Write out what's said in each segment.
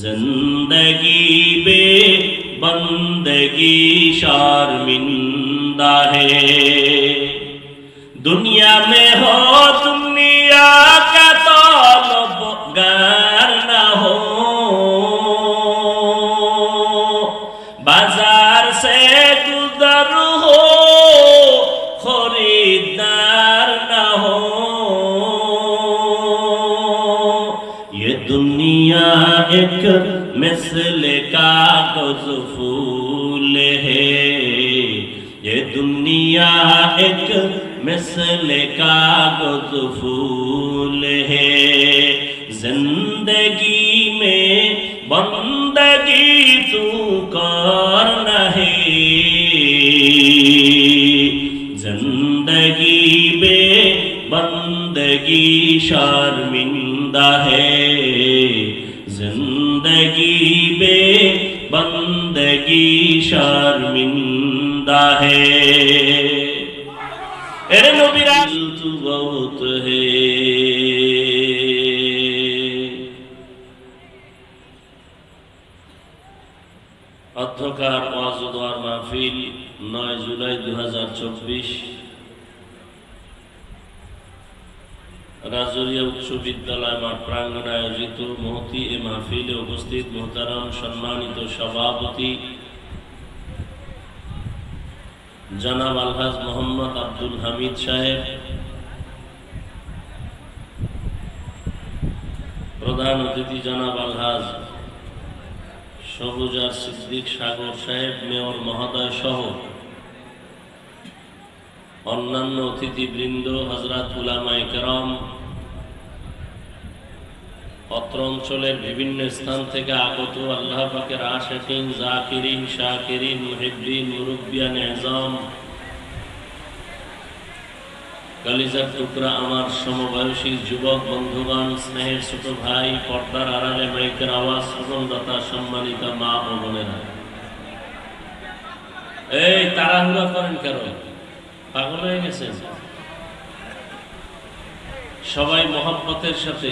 زندگی بے بندگی شرمندہ ہے دنیا میں ہو दुनिया एक मिसल कागज फूल है जिंदगी में बंदगी तू कर नहीं जिंदगी में बंदगी शर्मिंदा है जिंदगी में बंदगी शर्मिंदा রাজুরিয়া উচ্চ বিদ্যালয় মাঠ প্রাঙ্গণে আয়োজিত মহতি এ মাহফিলে উপস্থিত মোহতারাম সম্মানিত সভাপতি জনাব আলহাজ মোহাম্মদ আব্দুল হামিদ সাহেব, প্রধান অতিথি জনাব আলহাজ সবুজার সিদ্দিক সাগর সাহেব, মেয়র মহোদয় সহ অন্যান্য অতিথিবৃন্দ হজরত উলামাই কেরম, অত্র অঞ্চলের বিভিন্ন স্থান থেকে আগত আল্লাহ পাকের জাকিরিন, শাকিরিন এজম, কালিজার টুকরা আমার সমবয়সী যুবক, বন্ধুগণ, স্নেহের ছোট ভাই, পর্দার আড়ালে মাইকের আওয়াজ শ্রবণদাতা সম্মানিতা মা ও বোনেরা। এই তাড়াহুড়া করেন কেন? পাগল হয়ে গেছেন? সবাই মহব্বতের সাথে,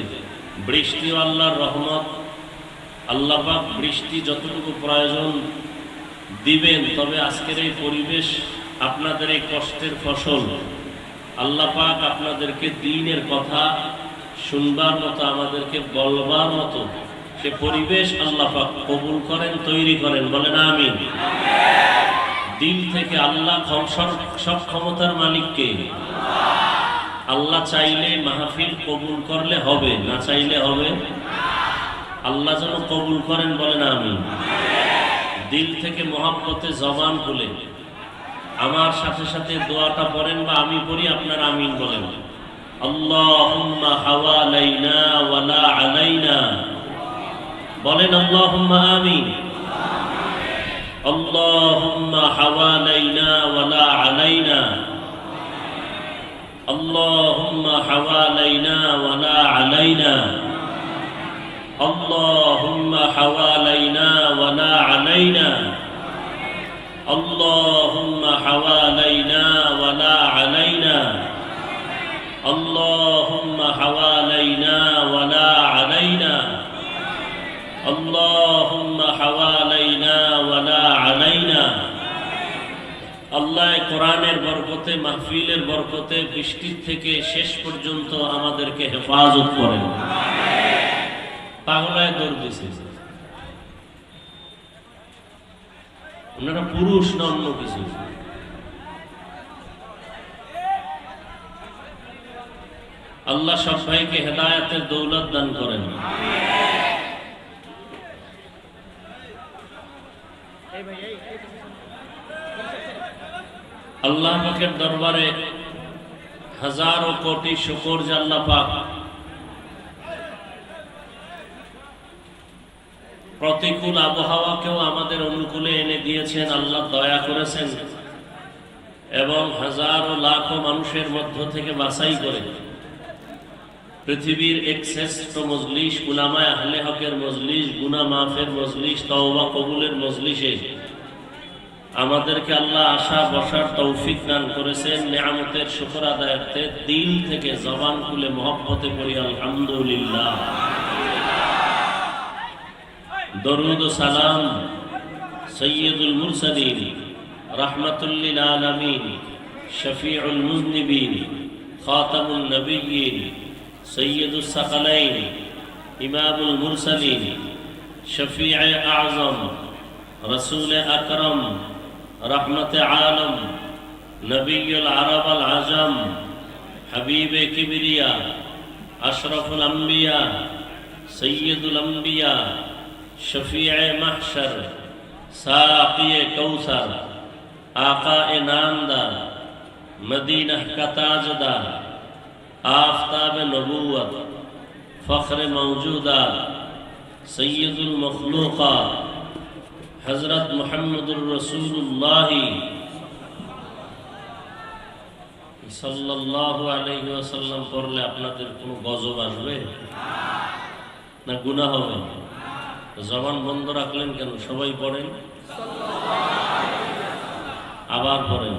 বৃষ্টি আল্লাহর রহমত, আল্লাহ পাক বৃষ্টি যতটুকু প্রয়োজন দিবেন, তবে আজকের এই পরিবেশ আপনাদের এই কষ্টের ফসল। আল্লাহ পাক আপনাদেরকে দিনের কথা শুনবার মতো, আমাদেরকে বলবার মতো, সে পরিবেশ আল্লাহ পাক কবুল করেন, তৈরি করেন। বলেন আমিন। দিল থেকে আল্লাহ সব ক্ষমতার মালিককে। আল্লাহ চাইলে মাহফিল কবুল করলে হবে, না চাইলে হবে? আল্লাহ যেন কবুল করেন বলেন আমি। দিল থেকে মহাব্বতে জবান খুলে। আমার সাথে সাথে দোয়াটা পড়েন বা আমি পড়ি, আপনার আমিন বলেন। আলাইনা। বলেন আল্লাহুম্মা আমিন। اللهم حوالينا ولا علينا. اللهم حوالينا ولا علينا. اللهم حوالينا ولا علينا. اللهم حوالينا ولا علينا. اللهم حوالينا ولا علينا. اللهم আল্লাহ কোরআনের বরকতে, মাহফিলের বরকতে বৃষ্টির থেকে শেষ পর্যন্ত আমাদেরকে হেফাজত করেন। পুরুষ না অন্য কিছু? আল্লাহ দৌলত দান করেন। আল্লাহ পাকের দরবারে হাজারো কোটি শুকর যে আল্লাহ পাক। প্রতিকূল আবহাওয়াকেও আমাদের অনুকূলে এনে দিয়েছেন, আল্লাহ দয়া করেছেন। এবং হাজারো লাখো মানুষের মধ্য থেকে বাছাই করে পৃথিবীর এক শ্রেষ্ঠ মজলিস গুলামায় আহলে হকের মজলিস গুনা মাফের মজলিস, তওবা কবুলের মজলিসে আমাদেরকে আল্লাহ আশা, বসার তৌফিক দান করেছেন, নিয়ামতের শুকর আদায়ার্থে দিল থেকে জবান খুলে মহব্বতে করি আলহামদুলিল্লাহ। দরুদ ও সালাম সৈয়দুল মুরসালিন, রহমতুল্লিল আলমিন, শফিউল মুজনিবিন খাতামুল নবীন সৈয়দুল সকলাইন, ইমামুল মুরসালিন শফি আজম, রসুল আকরম رحمة عالم نبي العرب العجم حبيب كبرياء أشرف الأنبياء سيد الأنبياء شفيع محشر ساقي كوثر آقا نامدار مدينة كتاجدا آفتاب نبوت فخر موجودا سيد المخلوقات. হজরত মোহাম্মদুর রসুল্লাহ সাল্লাহ করলে আপনাদের কোনো গজব আসবে? না গুণা হবে? জবান বন্ধ রাখলেন কেন? সবাই পড়েন? আবার পড়েন?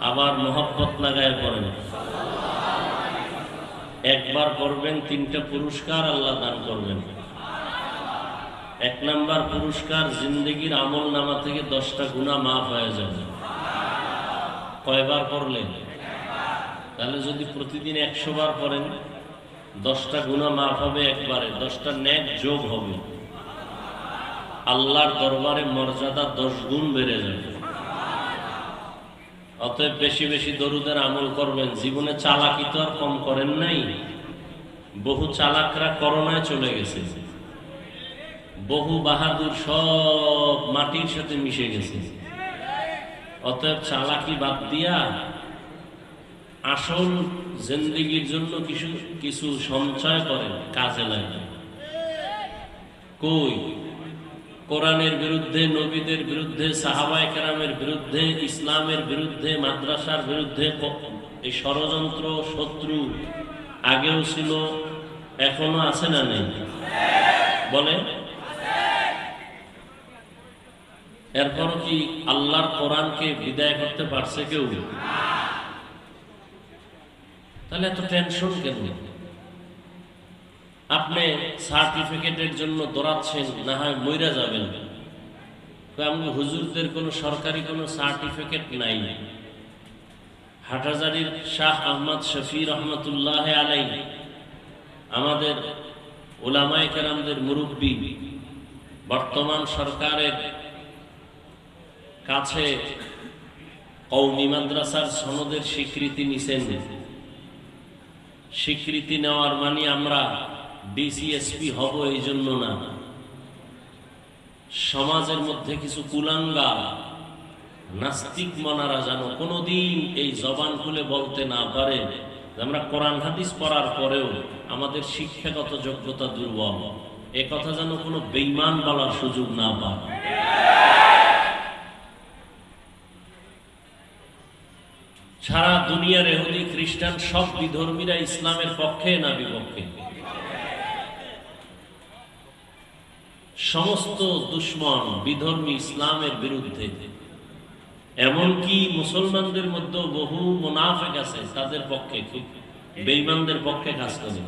আবার মোহব্বত লাগায় পড়েন? একবার পড়বেন, তিনটা পুরস্কার আল্লাহ দান করবেন। এক নাম্বার পুরস্কার জিন্দগির আমল নামা থেকে দশটা গুণা মাফ হয়ে যাবে। কয়বার পড়লেন? তাহলে যদি প্রতিদিন একশো বার পড়েন, দশটা গুণা মাফ হবে একবারে, দশটা ন্যাক যোগ হবে। আল্লাহর দরবারে মর্যাদা দশ গুণ বেড়ে যাবে। অতএব বেশি বেশি দরুদের আমল করবেন। জীবনে চালাকি তো আর কম করেন নাই, বহু চালাকরা করোনায় চলে গেছে। বহু বাহাদুর সব মাটির সাথে মিশে গেছে। অতএব চালাকি বাদ দিয়া আসল জিন্দিগির জন্য কিছু কিছু সঞ্চয় করেন, কাজে লাগে কই? কোরআনের বিরুদ্ধে, নবীদের বিরুদ্ধে, সাহাবায় কেরামের বিরুদ্ধে, ইসলামের বিরুদ্ধে, মাদ্রাসার বিরুদ্ধে এই ষড়যন্ত্র শত্রু আগেও ছিল, এখনও আছে না নেই? বলে এরপরও কি আল্লাহর কোরআনকে বিদায় করতে পারছে কেউ? তাহলে এত টেনশন কেন? আপনি সার্টিফিকেটের জন্য দৌড়াচ্ছেন, না হয় মইরা যাবেন। আমি হুজুরদের কোনো সরকারি কোনো সার্টিফিকেট নাই। হাটাজারির শাহ আহমদ শফি রহমতুল্লাহ আলাই, আমাদের ওলামায় কেরামদের মুরব্বী, বর্তমান সরকারের কাছে কৌমি মাদ্রাসার সনদের স্বীকৃতি নিছেন। স্বীকৃতি নেওয়ার মানে আমরা ডিসিএসপি হব এই জন্য না। সমাজের মধ্যে কিছু কুলাঙ্গা, নাস্তিক মনারা যেন কোনোদিন এই জবান খুলে বলতে না পারে। আমরা কোরআন হাদিস পড়ার পরেও আমাদের শিক্ষাগত যোগ্যতা দুর্বল। এ কথা যেন কোনো বেইমান বলার সুযোগ না পায়। সারা দুনিয়ার এহুদি খ্রিস্টান সব বিধর্মীরা ইসলামের পক্ষে না বিপক্ষে? সমস্ত দুশ্মন বিধর্মী ইসলামের বিরুদ্ধে। এমনকি মুসলমানদের মধ্যে বহু মোনাফেক আছে, তাদের পক্ষে বেইমানদের পক্ষে কাজ করে।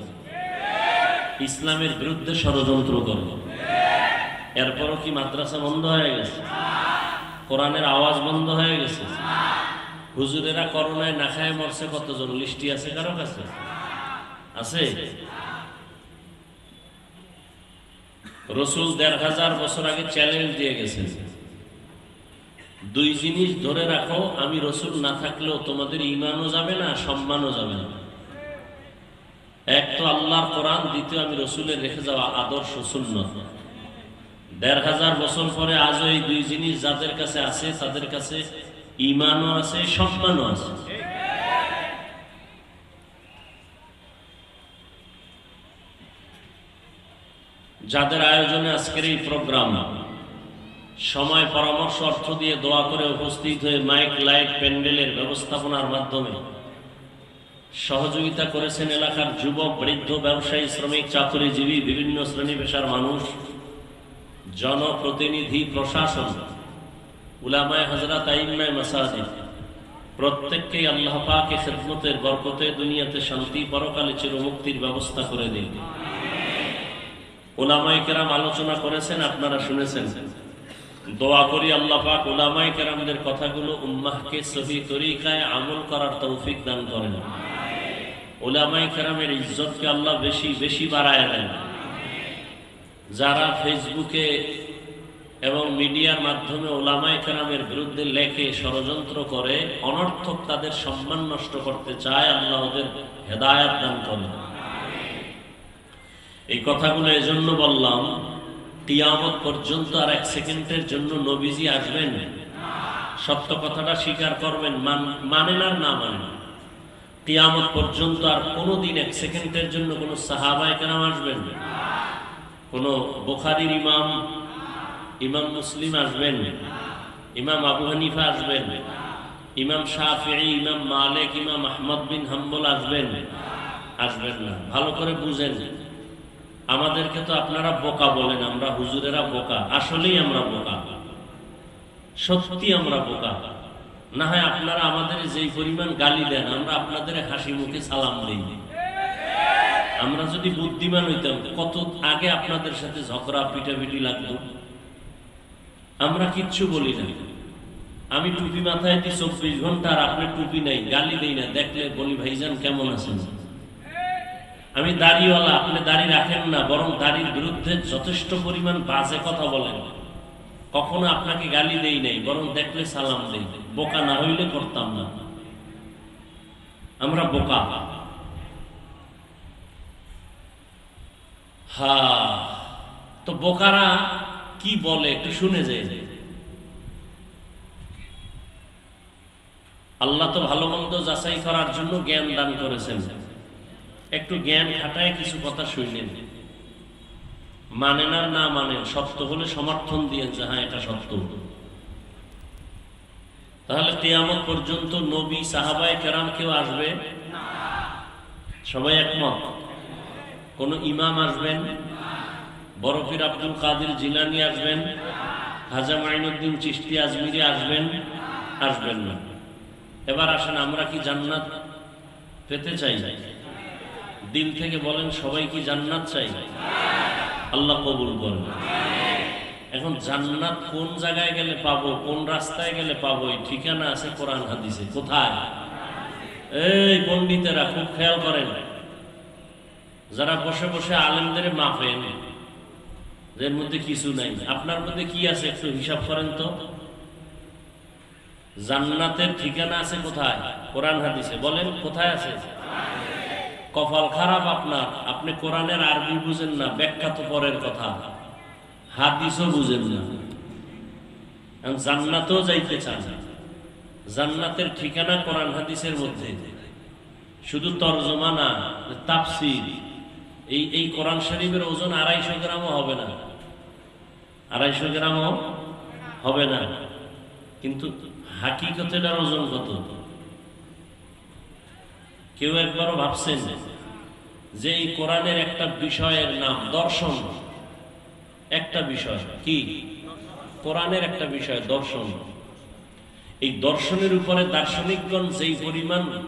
ইসলামের বিরুদ্ধে ষড়যন্ত্র করে। এরপরও কি মাদ্রাসা বন্ধ হয়ে গেছে? কোরআনের আওয়াজ বন্ধ হয়ে গেছে? হুজুরেরা করোনায় না খায় মরছে কতজন? লিস্টি আছে কারও কাছে? আছে? রসুল দেড় হাজার বছর আগে চ্যালেঞ্জ দিয়ে গেছেন। দুই জিনিস ধরে রাখো, আমি রসুল না থাকলেও তোমাদের ইমানও যাবে না, সম্মানও যাবে না। এক তো আল্লাহর কোরআন, দ্বিতীয় আমি রসুলের রেখে যাওয়া আদর্শ সুন্নত। দেড় হাজার বছর পরে আজও এই দুই জিনিস যাদের কাছে আছে, তাদের কাছে ইমানও আছে, সম্মানও আছে। যাদের আয়োজনে আজকের এই প্রোগ্রাম, সময় পরামর্শ অর্থ দিয়ে দোয়া করে উপস্থিত হয়ে মাইক, লাইট, প্যান্ডেলের ব্যবস্থাপনার মাধ্যমে সহযোগিতা করেছেন এলাকার যুবক, বৃদ্ধ, ব্যবসায়ী, শ্রমিক, চাকরিজীবী, বিভিন্ন শ্রেণি পেশার মানুষ, জনপ্রতিনিধি, প্রশাসন। উলামায় হজরত আইম্মায় মাসাজিদ প্রত্যেককেই আল্লাহ পাকে খেদমতের বরকতে দুনিয়াতে শান্তি, পরকালে চিরমুক্তির ব্যবস্থা করে দিন। ওলামাই কেরাম আলোচনা করেছেন, আপনারা শুনেছেন। দোয়া করি আল্লাহ পাক ওলামাই কেরামদের কথাগুলো উম্মাহকে সহি তরিকায় আমল করার তৌফিক দান করেন। ওলামাই কেরামের ইজ্জতকে আল্লাহ বেশি বেশি বাড়ায় দেন। যারা ফেসবুকে এবং মিডিয়ার মাধ্যমে ওলামায় কেরামের বিরুদ্ধে লেখে, ষড়যন্ত্র করে, অনর্থক তাদের সম্মান নষ্ট করতে চায়, আল্লাহ ওদের হেদায়াত দান করেন। এই কথাগুলো এজন্য বললাম টিয়ামত পর্যন্ত আর এক সেকেন্ডের জন্য নবীজি আসবেন। সত্য কথাটা স্বীকার করবেন, মান- মানেন আর না মানেন। টিয়ামত পর্যন্ত আর কোনো দিন এক সেকেন্ডের জন্য কোনো সাহাবায় কেরাম আসবেন কোনো বোখারির ইমাম ইমাম মুসলিম আসবেন, ইমাম আবু হানিফা আসবেন, ইমাম শাফিঈ, ইমাম মালিক, ইমাম আহমদ বিন হাম্বল আসবেন আসবেন না। ভালো করে বুঝেন। আমাদেরকে তো আপনারা বোকা বলেন, আমরা হুজুরেরা বোকা। আসলেই আমরা বোকা। সত্যি আমরা বোকা। না হয় আপনারা আমাদের যেই পরিমাণ গালি দেন, আমরা আপনাদের হাসি মুখে সালাম দিই। আমরা যদি বুদ্ধিমান হইতাম, কত আগে আপনাদের সাথে ঝগড়া পিটাপিটি লাগতো? আমরা কিচ্ছু বলি না। আমি টুপি মাথায় দিই চব্বিশ ঘণ্টা আর আপনি টুপি নাই, গালি দেই না। দেখলে বলি, ভাইজান, কেমন আছেন? আমি দাড়িওয়ালা, আপনি দাড়ি রাখেন না, বরং দাড়ির বিরুদ্ধে যথেষ্ট পরিমাণ বাজে কথা বলেন। কখনো আপনাকে গালি দেই নাই, বরং দেখলে সালাম দেই। বোকা না হইলে করতাম না। আমরা বোকা। হা, তো বোকারা কি বলে, একটু শুনে যায় আল্লাহ তো ভালো মন্দ যাচাই করার জন্য জ্ঞান দান করেছেন। একটু জ্ঞান খাটায় কিছু কথা শুনলেন। মানেন আর না মানেন, সত্য হলে সমর্থন দিয়েন যে হ্যাঁ এটা সত্য। তাহলে কেয়ামত পর্যন্ত নবী, সাহাবায় কেরাম কেউ আসবে? সবাই একমত? কোন ইমাম আসবেন? বরফির আব্দুল কাদের জিলানি আসবেন হাজা মাইনুদ্দিন চিস্তি আজমিরি আসবেন আসবেন না। এবার আসেন, আমরা কি জান্নাত পেতে চাই? দিল থেকে বলেন, সবাই কি জান্নাত চাই? আল্লাহ কবুল করেন। এখন জান্নাত কোন জায়গায় গেলে পাবো, কোন রাস্তায় গেলে পাবো, এই ঠিকানা আছে কোরআন হাদিসে, কোথায়? এই পণ্ডিতেরা খুব খেয়াল করেন, যারা বসে বসে আলেমদের মাপেন এর মধ্যে কিছু নাই। আপনার মধ্যে কি আছে একটু হিসাব করেন তো? জান্নাতের ঠিকানা আছে কোথায়? কোরআন হাদিসে। বলেন, কোথায় আছে? কপাল খারাপ আপনার। আপনি কোরআনের আরবি বুঝেন না, ব্যাখ্যা তো পরের কথা। হাদিসও বুঝেন না। জান্নাতেও যাইতে চান। জান্নাতের ঠিকানা কোরআন হাদিসের মধ্যে। শুধু তর্জমা না, তাফসির। এই এই কোরআন শরীফের ওজন আড়াইশো গ্রামও হবে না। আড়াইশো গ্রামও হবে না। কিন্তু হাকিকতের ওজন কত? কেউ একবারও ভাবছেন যে এই কোরআনের একটা বিষয়ের নাম, দর্শন। একটা বিষয় কি? কোরআনের একটা বিষয়, দর্শন। এই দর্শনের উপরে দার্শনিকগণ যেই পরিমাণ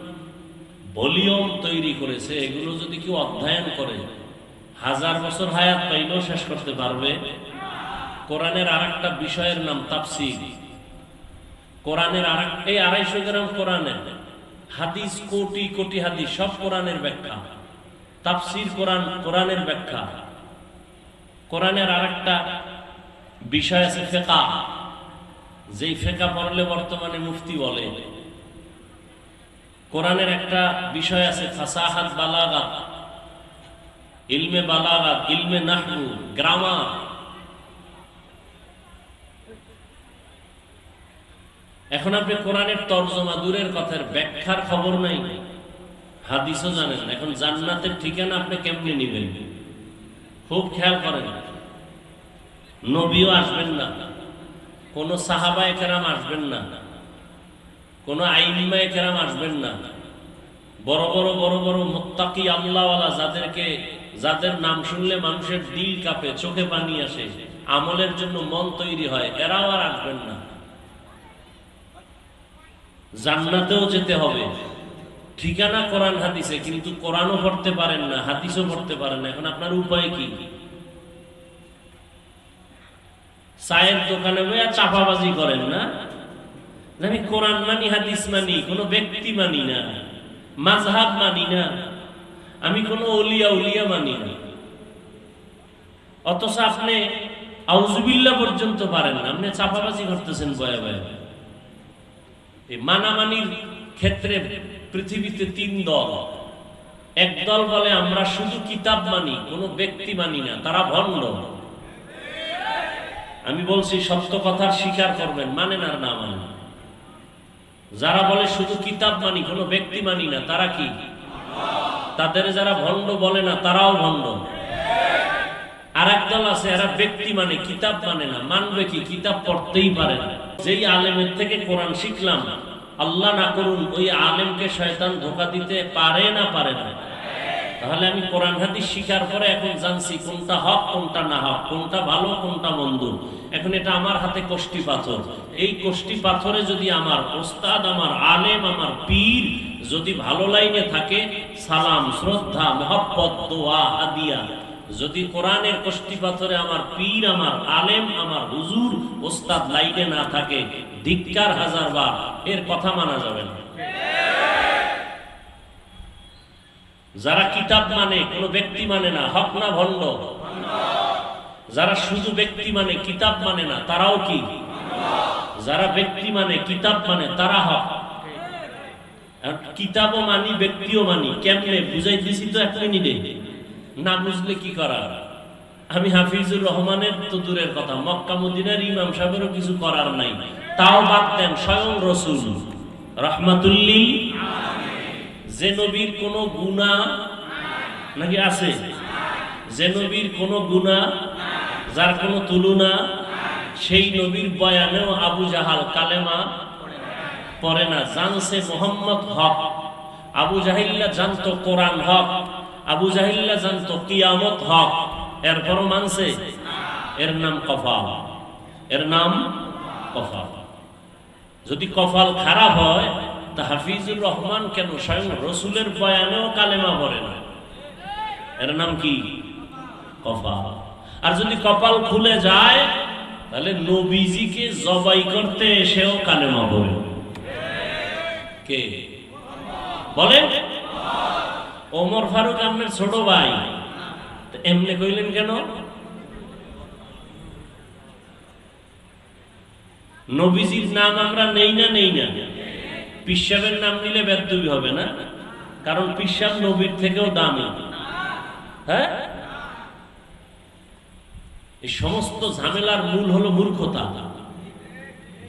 ভলিউম তৈরি করেছে, এগুলো যদি কেউ অধ্যয়ন করে, হাজার বছর হায়াত পাইলেও শেষ করতে পারবে। কোরআনের আর একটা বিষয়ের নাম তাফসির। কোরআনের আর এই আড়াইশো গ্রাম কোরআনের হাদিস, কোটি কোটি হাদিস, সব কোরআনের ব্যাখ্যা। তাফসির কোরআন কোরআনের ব্যাখ্যা। কোরআনের আর একটা বিষয় আছে ফেকা। যেই ফেকা পড়লে বর্তমানে মুফতি বলে। কোরআনের একটা বিষয় আছে ফাসাহাত বালাগাত ইলমে বালাগাত ইলমে নাহু গ্রামার। এখন আপনি কোরআনের তর্জমা দূরের কথার ব্যাখ্যার খবর নাই। হাদিসও জানেন এখন জান্নাতের ঠিকানা আপনি কেমনে নেবেন? খুব খেয়াল করেন, নবীও আসবেন না, কোন সাহাবায় কেরাম আসবেন না, কোন আইনমায় কেরাম আসবেন না। বড় বড় বড় বড় মোত্তাকি আল্লাহওয়ালা যাদেরকে, যাদের নাম শুনলে মানুষের দিল কাঁপে, চোখে পানি আসে, আমলের জন্য মন তৈরি হয়, এরাও আর আসবেন না। জান্নাতেও যেতে হবে। ঠিকানা কোরআন হাদিসে, কিন্তু কোরআনও পড়তে পারেন না, হাদিসও পড়তে পারেন না। এখন আপনার উপায় কি? চায়ের দোকানে বইয়া চাপাবাজি করেন না? আমি কোরআন মানি, হাদিস মানি, কোনো ব্যক্তি মানি না। মাঝহাব মানি না। আমি কোনো অলিয়া উলিয়া মানি না। অথচ আপনি আউজুবিল্লা পর্যন্ত পারেন না। আপনি চাপাবাজি করতেছেন বয়া এই মানামানির ক্ষেত্রে পৃথিবীতে তিন দল। এক দল বলে, আমরা শুধু কিতাব মানি, কোনো ব্যক্তি মানি না, তারা ভণ্ড। আমি বলছি, সত্য কথার স্বীকার করবেন, মানেন আর না মানেন। যারা বলে, শুধু কিতাব মানি, কোনো ব্যক্তি মানি না, তারা কি? তাদের যারা ভণ্ড বলে না, তারাও ভণ্ড। আর দল আছে, এরা ব্যক্তি মানে কিতাব মানে না, মানবে কি? কিতাব পড়তেই পারে না। যেই আলেমের থেকে কোরআন শিখলাম, আল্লাহ না করুন, ওই আলেমকে শয়তান ধোকা দিতে পারে না পারে না। তাহলে আমি কোরআন হাদিস শিখার পরে এখন জানছি কোনটা হক, কোনটা না হক, কোনটা ভালো, কোনটা মন্দ। এখন এটা আমার হাতে কষ্টি পাথর। এই কষ্টি পাথরে যদি আমার ওস্তাদ, আমার আলেম, আমার পীর যদি ভালো লাইনে থাকে, সালাম, শ্রদ্ধা, মহব্বত, দোয়া, হাদিয়া যদি কোরআনের কষ্টি পাথরে আমার পীর, আমার আলেম, আমার হুজুর, ওস্তাদ লাইনে না থাকে, ধিক্কার হাজার বার এর কথা মানা যাবে না। যারা কিতাব মানে কোনো ব্যক্তি মানে না, হক না ভণ্ড। যারা শুধু ব্যক্তি মানে কিতাব মানে না, তারাও কি? যারা ব্যক্তি মানে কিতাব মানে তারা হক। কিতাবও মানি, ব্যক্তিও মানি, কেমনে? বুঝাই দিছি তো এক মিনিটে। না বুঝলে কি করা আমি হাফিজুর রহমানের তো দূরের কথা, মক্কা ইমাম সাহেবেরও কিছু করার নাই। তাও বাদ দেন স্বয়ং রসুল। রহমাতুল্লিল যে নবীর কোন গুণা নাকি আছে? যে নবীর কোন গুণা যার কোনো তুলনা সেই নবীর বয়ানেও আবু জাহাল কালেমা পড়ে না। জানছে মোহাম্মদ হক। আবু জাহিল্লা জানতো কোরআন হক। আবু জাহিল্লা জানতো কিয়ামত হক। এরপরও মানছে? এর নাম কফাল। এর নাম কফাল। যদি কফাল খারাপ হয়, তা হাফিজুর রহমান কেন স্বয়ং রসুলের বয়ানেও কালেমা পড়ে না? এর নাম কি? কপাল আর যদি কপাল খুলে যায়, তাহলে নবীজিকে জবাই করতে এসেও কালেমা পড়ে। কে? বলেন। ওমর ফারুক আপনার ছোট ভাই। এমনি কইলেন কেন? নবীজির নাম আমরা নেই না নেই না। পিসাবের নাম নিলে ব্যর্থই হবে না, কারণ পিসাব নবীর থেকেও দামি। হ্যাঁ? এই সমস্ত ঝামেলার মূল হলো মূর্খতা।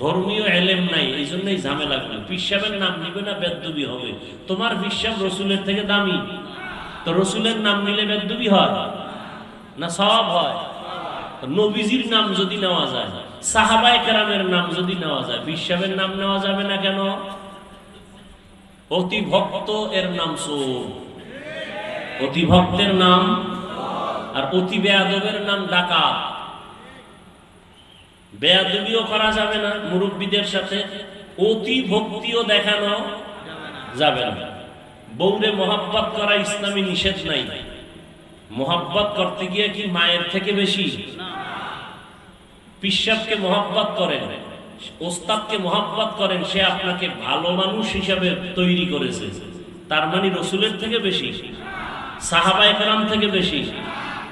ধর্মীয় এলেম নাই, এই জন্যই ঝামেলা করে। পিসাবের নাম নিবে না, বেদবি হবে। তোমার পিসাব রসুলের থেকে দামি। তো রসুলের নাম নিলে বেদবি হয়? না সব হয়? নবীজির নাম যদি নেওয়া যায় সাহাবাই কেরামের নাম যদি নেওয়া যায়, পিসাবের নাম নেওয়া যাবে না কেন? অতি ভক্ত এর নাম সোর অতি ভক্তের নাম আর অতি বেয়াদবের নাম ডাকাত। বেয়াদবিও করা যাবে না, মুরব্বীদের সাথে। অতি ভক্তিও দেখানো যাবে না। বৌরে মোহাব্বত করা ইসলামী নিষেধ নাই। মোহাব্বত করতে গিয়ে কি মায়ের থেকে বেশি? পিসাবকে মোহাব্বত করেন, ওস্তাদকে মোহাব্বত করেন, সে আপনাকে ভালো মানুষ হিসাবে তৈরি করেছে। তার মানে রসুলের থেকে বেশি সাহাবাই কালাম থেকে বেশি।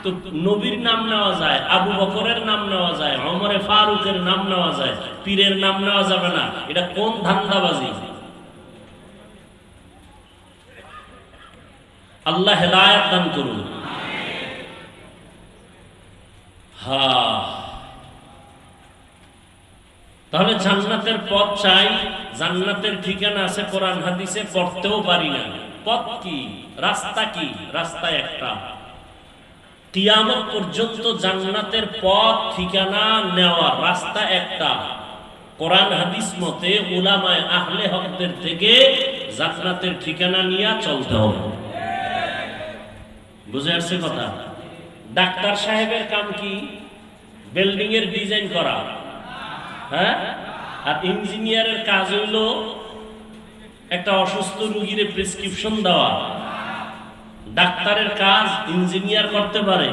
তো নবীর নাম নেওয়া যায়, আবু বকরের নাম নেওয়া যায় অমরে ফারুকের নাম নেওয়া যায়, পীরের নাম নেওয়া যাবে না। এটা কোন ধান্দাবাজি? আল্লাহ হেদায়ত দান করুন। হা তাহলে জান্নাতের পথ চাই, জান্নাতের ঠিকানা আছে কোরআন, হাদিসে, পড়তেও পারি না। পথ কি? রাস্তা কি? রাস্তা একটা। কিয়ামত পর্যন্ত জান্নাতের পথ, ঠিকানা নেওয়া রাস্তা একটা। কোরআন, হাদিস মতে উলামায় আহলে হকদের থেকে জান্নাতের ঠিকানা নিয়ে চলতে হবে। বুঝে আসছে কথা? ডাক্তার সাহেবের কাম কি? বিল্ডিং এর ডিজাইন করা। হ্যাঁ? আর ইঞ্জিনিয়ারের কাজ হইল একটা অসুস্থ রুগীর প্রেসক্রিপশন দেওয়া। ডাক্তারের কাজ ইঞ্জিনিয়ার করতে পারে।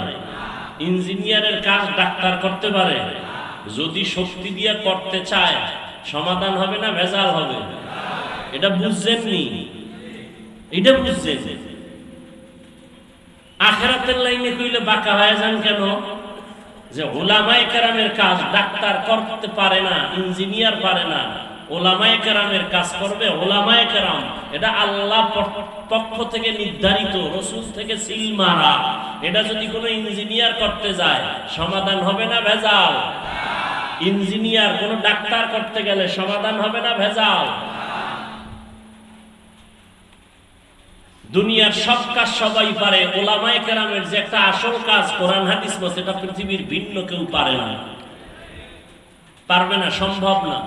ইঞ্জিনিয়ারের কাজ ডাক্তার করতে পারে। যদি শক্তি দিয়ে করতে চায়, সমাধান হবে না ভেজাল হবে? এটা বুঝছেননি? এটা বুঝছেন? আখেরাতের লাইনে কইলে বাঁকা হয়ে যান কেন? যে ওলামায়ে কেরামের কাজ ডাক্তার করতে পারে না, ইঞ্জিনিয়ার পারে না। ওলামায়ে কেরামের কাজ করবে, ওলামায়ে কেরাম। এটা আল্লাহ পক্ষ থেকে নির্ধারিত, রসুল থেকে সিল মারা। এটা যদি কোনো ইঞ্জিনিয়ার করতে যায়, সমাধান হবে না ভেজাল। ইঞ্জিনিয়ার, কোন ডাক্তার করতে গেলে সমাধান হবে না ভেজাল। দুনিয়ার সব কাজ সবাই পারে। ওলামায়ে কেরামের যে একটা আসল কাজ, কোরআন, হাদিস এটা পৃথিবীর ভিন্ন কেউ পারে না। পারবে না, সম্ভব না।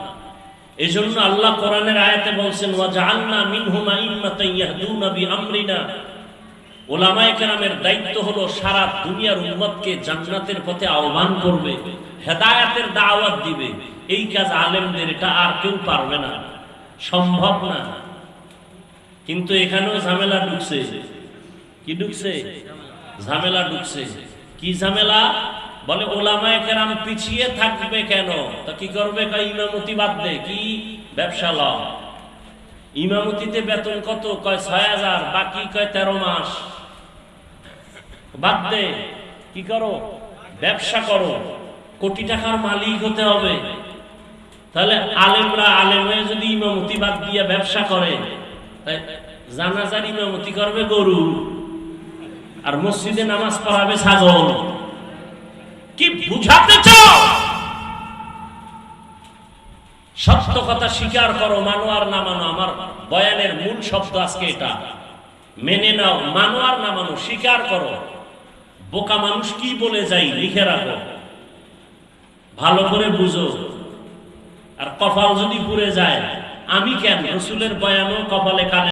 এই জন্য আল্লাহ কোরআনের আয়াতে বলছেন ওয়া জাআলনা মিনহুম আইম্মাতান ইয়াহদুনা বিআমরিনা। ওলামায়ে কেরামের দায়িত্ব হলো সারা দুনিয়ার উম্মতকে জান্নাতের পথে আহ্বান করবে, হেদায়াতের দাওয়াত দিবে। এই কাজ আলেমদের, এটা আর কেউ পারবে না, সম্ভব না। কিন্তু এখানেও ঝামেলা ঢুকছে। কি ঢুকছে? ঝামেলা ঢুকছে। কি ঝামেলা? বলে, ওলামায়ে কেরাম পিছিয়ে থাকবে কেন? তা কি করবে? ইমামতি বাদ দে। কি? ব্যবসা ল ইমামতিতে বেতন কত? কয়, ছয় হাজার। বাকি কয়, তেরো মাস। বাদ দে। কি করো? ব্যবসা করো। কোটি টাকার মালিক হতে হবে। তাহলে আলেমরা আলেম যদি ইমামতি বাদ দিয়ে ব্যবসা করে জানাজার ইমামতি করবে গরু। আর মসজিদে নামাজ পড়াবে ছাগল। বুঝাতে চাও? সত্য কথা স্বীকার করো, মানো আর না মানো। আমার বয়ানের মূল শব্দ আজকে এটা। মেনে নাও, মানো আর না মানো, স্বীকার করো। বোকা মানুষ কি বলে যাই লিখে রাখো। ভালো করে বুঝো। আর কপাল যদি পুড়ে যায়, আমি কেন? রসুলের বয়ানও কপালে কানে